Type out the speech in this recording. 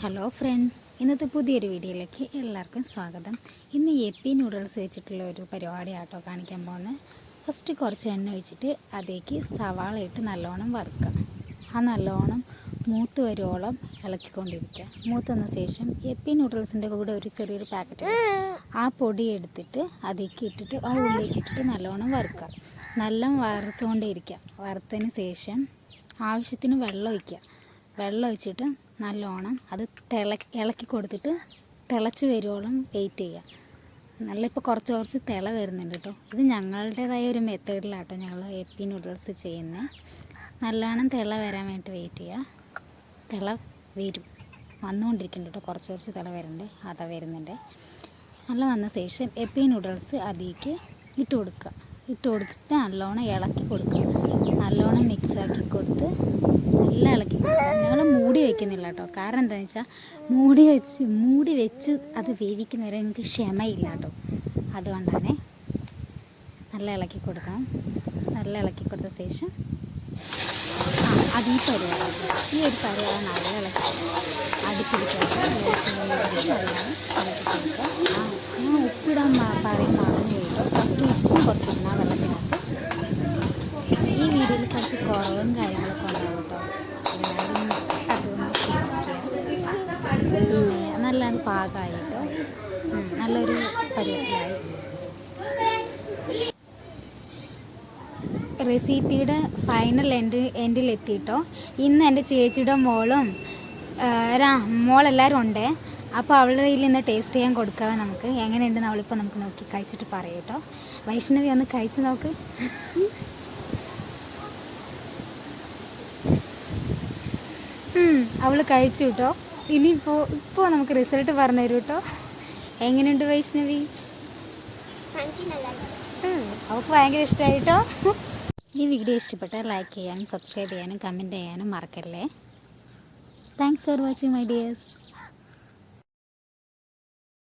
Hello friends ഇന്നത്തെ പുതിയൊരു വീഡിയോയിലേക്ക് എല്ലാവർക്കും സ്വാഗതം. ഇന്ന് എപ്പി നൂഡിൽസ് വെച്ചിട്ടുള്ള ഒരു പരിപാടി ആട്ടോ കാണിക്കാൻ പോകുന്നത് ഫസ്റ്റ് കുറച്ച് എണ്ണ ഒഴിച്ചിട്ട് അതേക്ക് സവാള ഇട്ട് നല്ലോണം വറുക്കുക. ആ നല്ലോണം മൂത്ത് വരുവോളം ഇളക്കിക്കൊണ്ടിരിക്കുക. മൂത്തതിന് ശേഷം എപ്പി നൂഡിൽസിന്റെ കൂടെ ഒരു ചെറിയൊരു പാക്കറ്റ് ആ പൊടി എടുത്തിട്ട് അതേക്ക് ഇട്ടിട്ട് ആ ഉള്ളിലേക്ക് ഇട്ടിട്ട് നല്ലോണം വറുക്കുക. നല്ല വറുത്തുകൊണ്ടേയിരിക്കുക വറുത്തതിന് ശേഷം ആവശ്യത്തിന് വെള്ളം ഒഴിക്കുക. വെള്ളം ഒഴിച്ചിട്ട് നല്ലോണം അത് തിള ഇളക്കി കൊടുത്തിട്ട് തിളച്ച് വരുവോളം വെയിറ്റ് ചെയ്യുക. നല്ല ഇപ്പോൾ കുറച്ച് കുറച്ച് തിള വരുന്നുണ്ട് കേട്ടോ ഇത് ഞങ്ങളുടേതായ ഒരു മെത്തേഡിലാട്ടോ ഞങ്ങൾ എപ്പി നൂഡിൽസ് ചെയ്യുന്നത് നല്ലോണം തിള വരാൻ വേണ്ടി വെയിറ്റ് ചെയ്യുക. തിള വരും. വന്നുകൊണ്ടിരിക്കുന്നുണ്ട് കേട്ടോ കുറച്ച് കുറച്ച് തിള വരുന്നുണ്ട് അതാ വരുന്നുണ്ട്. നല്ല വന്ന ശേഷം എപ്പി നൂഡിൽസ് അതിലേക്ക് ഇട്ട് കൊടുക്കുക. ഇട്ട് കൊടുത്തിട്ട് നല്ലോണം ഇളക്കി കൊടുക്കുക. നല്ലോണം മിക്സാക്കി കൊടുത്ത് നല്ല ഇളക്കി. ഞങ്ങൾ മൂടി വെക്കുന്നില്ല കേട്ടോ. കാരണം എന്താണെന്ന് വെച്ചാൽ മൂടി വെച്ച് മൂടി വെച്ച് അത് വേവിക്കുന്നവരെ എനിക്ക് ക്ഷമയില്ല കേട്ടോ. അതുകൊണ്ടാണ് നല്ല ഇളക്കി കൊടുക്കണം. നല്ല ഇളക്കി കൊടുത്ത ശേഷം അത് ഈ പരിപാടി. ഈ ഒരു പരിപാടി നല്ല ഇളക്കി. അടുപ്പിടിക്കുക നല്ലോണം ഇളക്കി കൊടുക്കുക ആ ഞാൻ ഉപ്പിടാൻ മ- പറയും മറന്നു കേട്ടോ ഫസ്റ്റ് ഉപ്പും കുറച്ചിരുന്ന വെള്ളത്തിനകത്ത് ഈ വീഡിയോയിൽ കുറച്ച് കുറവും കാര്യങ്ങളൊക്കെ ഉണ്ടാവും കേട്ടോ എല്ലാവരും അതൊന്ന് ക്ഷമിക്കുക നല്ല പാകമായി കേട്ടോ നല്ലൊരു പരിപാടിയായി. റെസിപ്പിയുടെ ഫൈനൽ എൻഡ് എൻഡിലെത്തിയിട്ടോ ഇന്ന് എന്റെ ചേച്ചിയുടെ മോളും മോളെല്ലാവരും ഉണ്ട്. അപ്പോൾ അവളുടെ കയ്യിൽ നിന്ന് ടേസ്റ്റ് ചെയ്യാൻ കൊടുക്കാവേ നമുക്ക്. എങ്ങനെയുണ്ടെന്ന് അവളിപ്പോൾ നമുക്ക് നോക്കി കഴിച്ചിട്ട് പറയാം കേട്ടോ വൈഷ്ണവി ഒന്ന് കഴിച്ച് നോക്ക്. അവൾ കഴിച്ചു കേട്ടോ. ഇനിയിപ്പോൾ ഇപ്പോൾ നമുക്ക് റിസൾട്ട് പറഞ്ഞു തരൂ കേട്ടോ എങ്ങനെയുണ്ട് വൈഷ്ണവി? അവൾക്ക് ഭയങ്കര ഇഷ്ടമായി കേട്ടോ ഈ വീഡിയോ ഇഷ്ടപ്പെട്ടാൽ ലൈക്ക് ചെയ്യാനും സബ്സ്ക്രൈബ് ചെയ്യാനും കമന്റ് ചെയ്യാനും മറക്കല്ലേ? Thanks for watching my dears